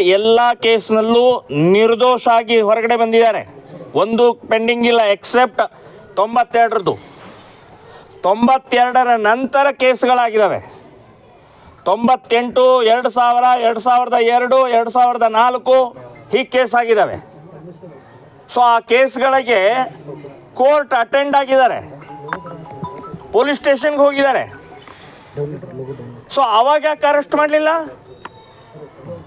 ಎಲ್ಲ ಕೇಸ್ನಲ್ಲೂ ನಿರ್ದೋಷ ಆಗಿ ಹೊರಗಡೆ ಬಂದಿದ್ದಾರೆ. ಒಂದು ಪೆಂಡಿಂಗ್ ಇಲ್ಲ ಎಕ್ಸೆಪ್ಟ್ ತೊಂಬತ್ತೆರಡರದ್ದು. ತೊಂಬತ್ತೆರಡರ ನಂತರ ಕೇಸ್ಗಳಾಗಿದ್ದಾವೆ. ತೊಂಬತ್ತೆಂಟು, ಎರಡು ಸಾವಿರ, ಎರಡು ಸಾವಿರದ ಎರಡು ಎರಡು ಸಾವಿರದ ನಾಲ್ಕು, ಹೀಗೆ ಕೇಸ್ ಆಗಿದ್ದಾವೆ ಸೊ ಆ ಕೇಸ್ಗಳಿಗೆ ಕೋರ್ಟ್ ಅಟೆಂಡ್ ಆಗಿದ್ದಾರೆ. ಪೊಲೀಸ್ ಸ್ಟೇಷನ್ಗೆ ಹೋಗಿದ್ದಾರೆ. ಸೊ ಅವಾಗ ಯಾಕೆ ಅರೆಸ್ಟ್ ಮಾಡಲಿಲ್ಲ?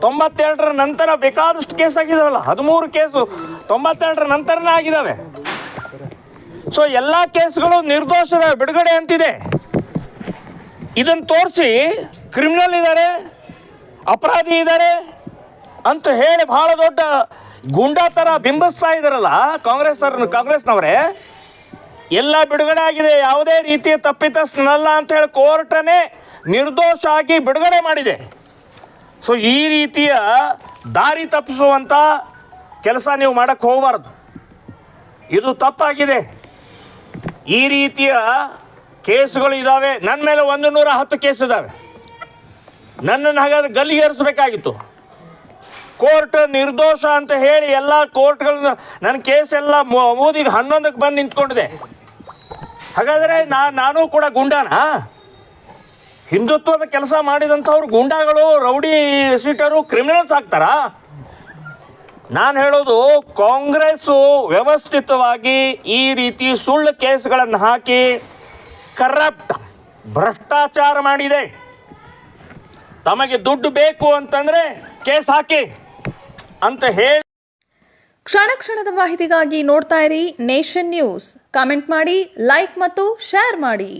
ತೊಂಬತ್ತೆರಡರ ನಂತರ ಬೇಕಾದಷ್ಟು ಕೇಸ್ ಆಗಿದಾವಲ್ಲ, ಹದಿಮೂರು ಕೇಸು ತೊಂಬತ್ತೆರಡರ ನಂತರನೇ ಆಗಿದ್ದಾವೆ ಸೊ ಎಲ್ಲ ಕೇಸ್ಗಳು ನಿರ್ದೋಷದ ಬಿಡುಗಡೆ ಅಂತಿದೆ. ಇದನ್ನು ತೋರಿಸಿ ಕ್ರಿಮಿನಲ್ ಇದ್ದಾರೆ ಅಪರಾಧಿ ಇದ್ದಾರೆ ಅಂತ ಹೇಳಿ ಬಹಳ ದೊಡ್ಡ ಗುಂಡಾ ಥರ ಬಿಂಬಿಸ್ತಾ ಇದ್ದಾರಲ್ಲ ಕಾಂಗ್ರೆಸ್ ಕಾಂಗ್ರೆಸ್ನವರೇ. ಎಲ್ಲ ಬಿಡುಗಡೆ ಆಗಿದೆ, ಯಾವುದೇ ರೀತಿಯ ತಪ್ಪಿತಸ್ಥನಲ್ಲ ಅಂತ ಹೇಳಿ ಕೋರ್ಟನೇ ನಿರ್ದೋಷ ಆಗಿ ಬಿಡುಗಡೆ ಮಾಡಿದೆ. ಸೊ ಈ ರೀತಿಯ ದಾರಿ ತಪ್ಪಿಸುವಂಥ ಕೆಲಸ ನೀವು ಮಾಡಕ್ಕೆ ಹೋಗಬಾರ್ದು. ಇದು ತಪ್ಪಾಗಿದೆ. ಈ ರೀತಿಯ ಕೇಸುಗಳು ಇದ್ದಾವೆ ನನ್ನ ಮೇಲೆ ಒಂದು ನೂರ ಹತ್ತು ಕೇಸ್ ಇದ್ದಾವೆ ನನ್ನನ್ನು ಹಾಗಾದ್ರೆ ಗಲ್ಲಿಗೇರಿಸಬೇಕಾಗಿತ್ತು. ಕೋರ್ಟ್ ನಿರ್ದೋಷ ಅಂತ ಹೇಳಿ ಎಲ್ಲ ಕೋರ್ಟ್ಗಳನ್ನ ನನ್ನ ಕೇಸ್ ಎಲ್ಲ ಮೋದಿಗೆ ಹನ್ನೊಂದಕ್ಕೆ ಬಂದು ನಿಂತ್ಕೊಂಡಿದೆ. ಹಾಗಾದರೆ ನಾನು ಕೂಡ ಗುಂಡಾನಾ? ಹಿಂದುತ್ವದ ಕೆಲಸ ಮಾಡಿದಂಥವ್ರು ಗೂಂಡಾಗಳು, ರೌಡಿ ಸೀಟರು ಕ್ರಿಮಿನಲ್ಸ್ ಆಗ್ತಾರಾ? ನಾನು ಹೇಳೋದು, ಕಾಂಗ್ರೆಸ್ಸು ವ್ಯವಸ್ಥಿತವಾಗಿ ಈ ರೀತಿ ಸುಳ್ಳು ಕೇಸ್ಗಳನ್ನು ಹಾಕಿ ಕರಪ್ಟ್ ಭ್ರಷ್ಟಾಚಾರ ಮಾಡಿದೆ. ತಮಗೆ ದುಡ್ಡು ಬೇಕು ಅಂತಂದರೆ ಕೇಸ್ ಹಾಕಿ ಅಂತ ಹೇಳಿ. ಕ್ಷಣ ಕ್ಷಣದ ಮಾಹಿತಿಗಾಗಿ ನೋಡ್ತಾ ಇರಿ ನೇಷನ್ ನ್ಯೂಸ್. ಕಾಮೆಂಟ್ ಮಾಡಿ, ಲೈಕ್ ಮತ್ತು ಶೇರ್ ಮಾಡಿ.